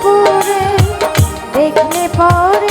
পুরে দেখলে পরে